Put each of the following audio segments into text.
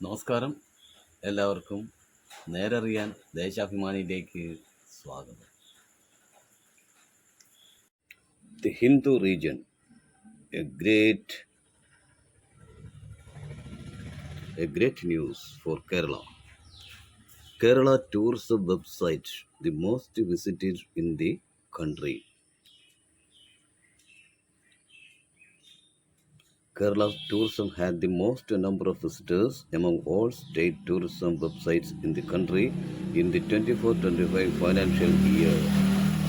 നമസ്കാരം. എല്ലാവർക്കും നേരറിയാൻ ദേശാഭിമാനിയിലേക്ക് സ്വാഗതം. The Hindu region a great a great news for Kerala Kerala tourism website the most visited in the country. Kerala tourism had the most number of visitors among all state tourism websites in the country in the 24-25 financial year,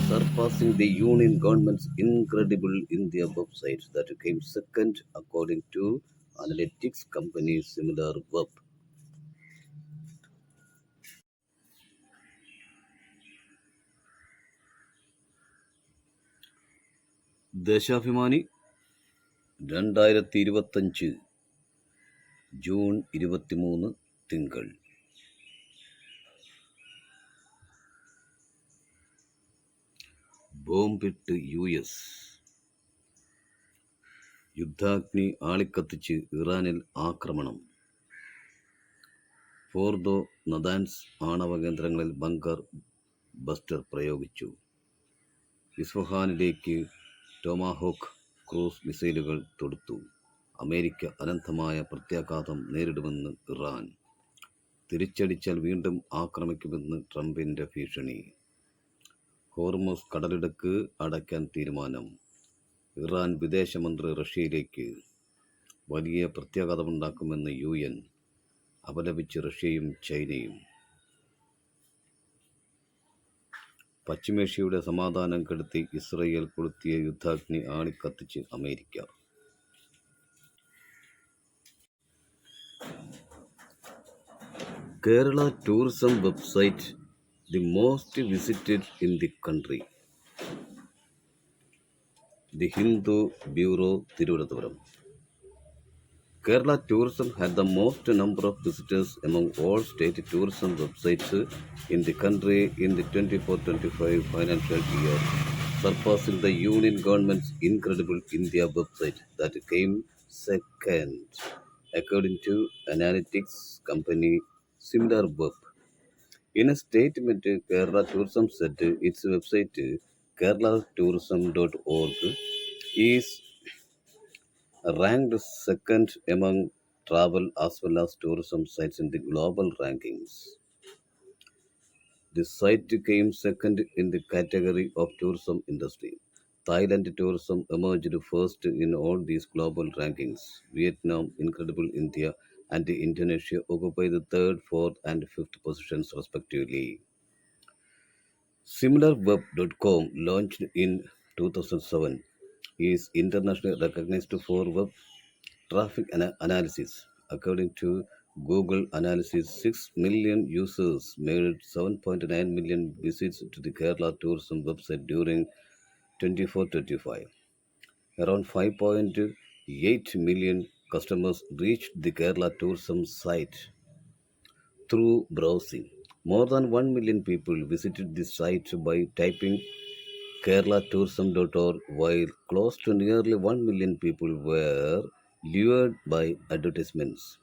surpassing the union government's incredible India website that came second according to analytics company Similar Web. Deshabhimani രണ്ടായിരത്തി ഇരുപത്തഞ്ച് June ഇരുപത്തിമൂന്ന് തിങ്കൾ. ബോംബിട്ട് U S. യുദ്ധാഗ്നി ആളിക്കത്തിച്ച് ഇറാനിൽ ആക്രമണം. Fordow Natanz ആണവ കേന്ദ്രങ്ങളിൽ bunker buster പ്രയോഗിച്ചു. ഇസ്ഫഹാനിലേക്ക് Tomahawk cruise മിസൈലുകൾ തൊടുത്തു. അമേരിക്ക അനന്തമായ പ്രത്യാഘാതം നേരിടുമെന്ന് ഇറാൻ. തിരിച്ചടിച്ചാൽ വീണ്ടും ആക്രമിക്കുമെന്ന് ട്രംപിന്റെ ഭീഷണി. ഹോർമോസ് കടലിടുക്ക് അടയ്ക്കാൻ തീരുമാനം. ഇറാൻ വിദേശമന്ത്രി റഷ്യയിലേക്ക്. വലിയ പ്രത്യാഘാതമുണ്ടാക്കുമെന്ന് യു എൻ. അപലപിച്ച് റഷ്യയും ചൈനയും. പശ്ചിമേഷ്യയുടെ സമാധാനം കെടുത്തി ഇസ്രയേൽ കൊളുത്തിയ യുദ്ധാഗ്നി ആളിക്കത്തിച്ച് America. Kerala tourism website the most visited in the country. The Hindu bureau Thiruvananthapuram. Kerala tourism had the most number of visitors among all state tourism websites in the country in the 24-25 financial year, surpassing the union government's incredible India website that came second, according to analytics company Similar Web. In a statement, Kerala Tourism said its website kerala-tourism.org is ranked second among travel as well as tourism sites in the global rankings. The site came second in the category of tourism industry. Thailand tourism emerged first in all these global rankings. Vietnam, Incredible India, and Indonesia occupy the third, fourth, and fifth positions respectively. SimilarWeb.com, launched in 2007, is internationally recognized for web traffic ana- analysis. According to Google Analysis, 6 million users made 7.9 million visits to the Kerala tourism website during 24-25. Around 5.8 million customers reached the Kerala tourism site through browsing. More than 1 million people visited the site by typing kerala-tourism.org, while close to nearly 1 million people were lured by advertisements.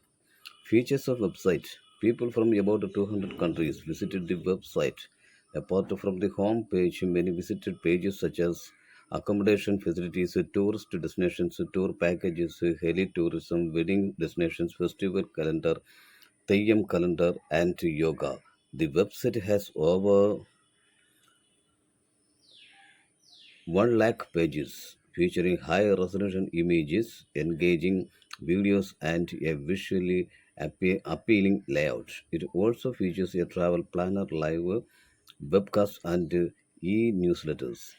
Features of website. People from about 200 countries visited the website. Apart from the home page, many visited pages such as accommodation facilities, tourist destinations, tour packages, heli tourism, wedding destinations, festival calendar, Theyyam calendar, and yoga. The website has over 1 lakh pages featuring high resolution images, engaging videos, and a visually appe- appealing layout. It also features a travel planner, live webcasts, and e newsletters.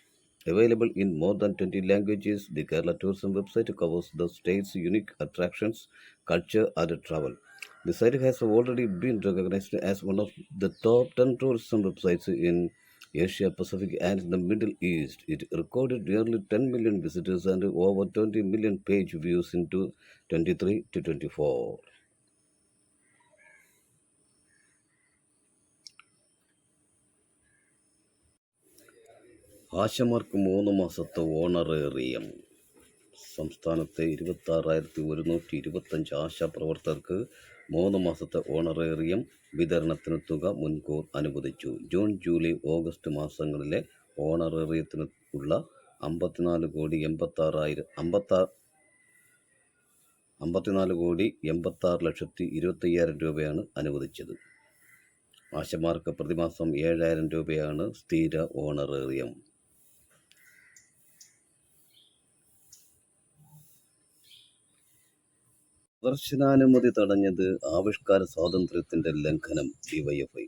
Available in more than 20 languages, the Kerala Tourism website covers the state's unique attractions, culture, and travel. The site has already been recognized as one of the top 10 tourism websites in Asia Pacific and the Middle East. It recorded nearly 10 million visitors and over 20 million page views in 23 to 24. ആശമാർക്ക് മൂന്ന് മാസത്തെ honorarium സംസ്ഥാനത്തെ ഇരുപത്താറായിരത്തി ഒരുന്നൂറ്റി ഇരുപത്തഞ്ച് ആശാ പ്രവർത്തകർക്ക് മൂന്ന് മാസത്തെ honorarium വിതരണത്തിന് തുക മുൻകൂർ അനുവദിച്ചു. ജൂൺ ജൂലൈ ഓഗസ്റ്റ് മാസങ്ങളിലെ ഓണറേറിയത്തിന് ഉള്ള അമ്പത്തിനാല് കോടി എൺപത്താറായിരം അമ്പത്താ അമ്പത്തിനാല് കോടി എൺപത്താറ് ലക്ഷത്തി ഇരുപത്തയ്യായിരം രൂപയാണ് അനുവദിച്ചത്. ആശമാർക്ക് പ്രതിമാസം ഏഴായിരം രൂപയാണ് സ്ഥിര ഓണറേറിയം. പ്രദർശനാനുമതി തടഞ്ഞത് ആവിഷ്കാര സ്വാതന്ത്ര്യത്തിന്റെ ലംഘനം ഡിവൈഎഫ്ഐ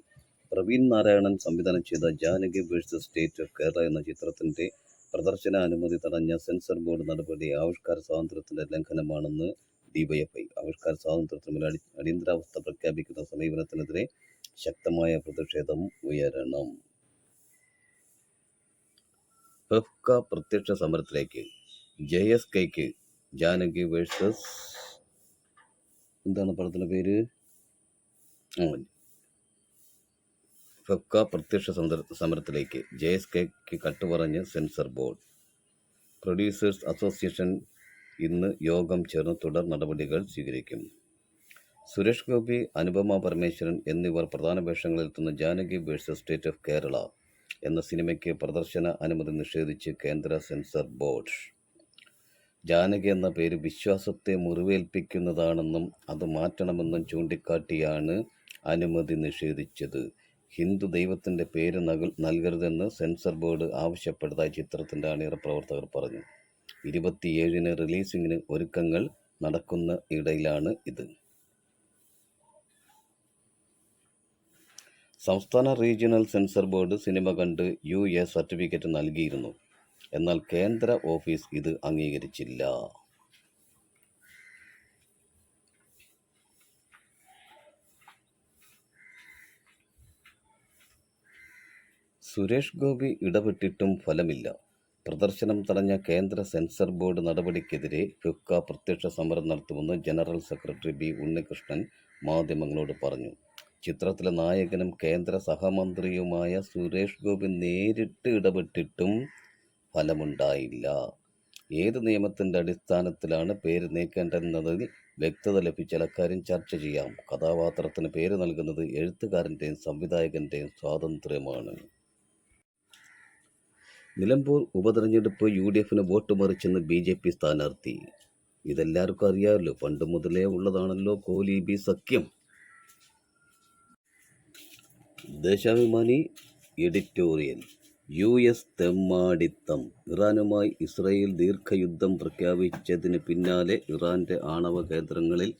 പ്രവീൺ നാരായണൻ സംവിധാനം ചെയ്ത Janaki versus state of Kerala എന്ന ചിത്രത്തിന്റെ പ്രദർശനാനുമതി തടഞ്ഞ സെൻസർ ബോർഡ് നടപടി ആവിഷ്കാര സ്വാതന്ത്ര്യത്തിന്റെ ലംഘനമാണെന്ന് ഡിവൈഎഫ്ഐ ആവിഷ്കാര സ്വാതന്ത്ര്യത്തിന് അടി അടിയന്തരാവസ്ഥ പ്രഖ്യാപിക്കുന്ന സമീപനത്തിനെതിരെ ശക്തമായ പ്രതിഷേധം ഉയരണം. പ്രത്യക്ഷ സമരത്തിലേക്ക്. ജെ എസ് കെക്ക് ജാനകി വേഴ്സസ് എന്താണ് പടത്തിന്റെ പേര്? ഫെഫ്ക പ്രത്യക്ഷ സമര സമരത്തിലേക്ക് ജെ എസ് കെക്ക് കട്ടുപറഞ്ഞ് സെൻസർ ബോർഡ്. പ്രൊഡ്യൂസേഴ്സ് അസോസിയേഷൻ ഇന്ന് യോഗം ചേർന്ന് തുടർ നടപടികൾ സ്വീകരിക്കും. സുരേഷ് ഗോപി അനുപമ പരമേശ്വരൻ എന്നിവർ പ്രധാന വേഷങ്ങളിലെത്തുന്ന Janaki versus state of Kerala എന്ന സിനിമയ്ക്ക് പ്രദർശന അനുമതി നിഷേധിച്ച് കേന്ദ്ര സെൻസർ ബോർഡ്. ജാനകി എന്ന പേര് വിശ്വാസത്തെ മുറിവേൽപ്പിക്കുന്നതാണെന്നും അത് മാറ്റണമെന്നും ചൂണ്ടിക്കാട്ടിയാണ് അനുമതി നിഷേധിച്ചത്. ഹിന്ദു ദൈവത്തിന്റെ പേര് നകൽ നൽകരുതെന്ന് സെൻസർ ബോർഡ് ആവശ്യപ്പെട്ടതായി ചിത്രത്തിന്റെ അണിയറ പ്രവർത്തകർ പറഞ്ഞു. ഇരുപത്തിയേഴിന് റിലീസിങ്ങിന് ഒരുക്കങ്ങൾ നടക്കുന്ന ഇടയിലാണ് ഇത്. സംസ്ഥാന റീജിയണൽ സെൻസർ ബോർഡ് സിനിമ കണ്ട് യു എ സർട്ടിഫിക്കറ്റ് നൽകിയിരുന്നു. എന്നാൽ കേന്ദ്ര ഓഫീസ് ഇത് അംഗീകരിച്ചില്ല. സുരേഷ് ഗോപി ഇടപെട്ടിട്ടും ഫലമില്ല. പ്രദർശനം തടഞ്ഞ കേന്ദ്ര സെൻസർ ബോർഡ് നടപടിക്കെതിരെ ഫിഫ്ക പ്രത്യക്ഷ സമരം നടത്തുമെന്ന് ജനറൽ സെക്രട്ടറി ബി ഉണ്ണികൃഷ്ണൻ മാധ്യമങ്ങളോട് പറഞ്ഞു. ചിത്രത്തിലെ നായകനും കേന്ദ്ര സഹമന്ത്രിയുമായ സുരേഷ് ഗോപി നേരിട്ട് ഇടപെട്ടിട്ടും ഫലമുണ്ടായില്ല. ഏത് നിയമത്തിന്റെ അടിസ്ഥാനത്തിലാണ് പേര് നീക്കേണ്ടതെന്നതിൽ വ്യക്തത ലഭിച്ചാൽ അക്കാര്യം ചർച്ച ചെയ്യാം. കഥാപാത്രത്തിന് പേര് നൽകുന്നത് എഴുത്തുകാരന്റെയും സംവിധായകന്റെയും സ്വാതന്ത്ര്യമാണ്. നിലമ്പൂർ ഉപതെരഞ്ഞെടുപ്പ് യു ഡി എഫിന് വോട്ട് മറിച്ചെന്ന് ബി ജെ പി സ്ഥാനാർത്ഥി. ഇതെല്ലാവർക്കും അറിയാമല്ലോ പണ്ട് മുതലേ ഉള്ളതാണല്ലോ കോലി ബി സഖ്യം. ദേശാഭിമാനി എഡിറ്റോറിയൽ. യു എസ് തെമ്മാടിത്തം. ഇറാനുമായി ഇസ്രയേൽ ദീർഘയുദ്ധം പ്രഖ്യാപിച്ചതിന് പിന്നാലെ ഇറാന്റെ ആണവ കേന്ദ്രങ്ങളിൽ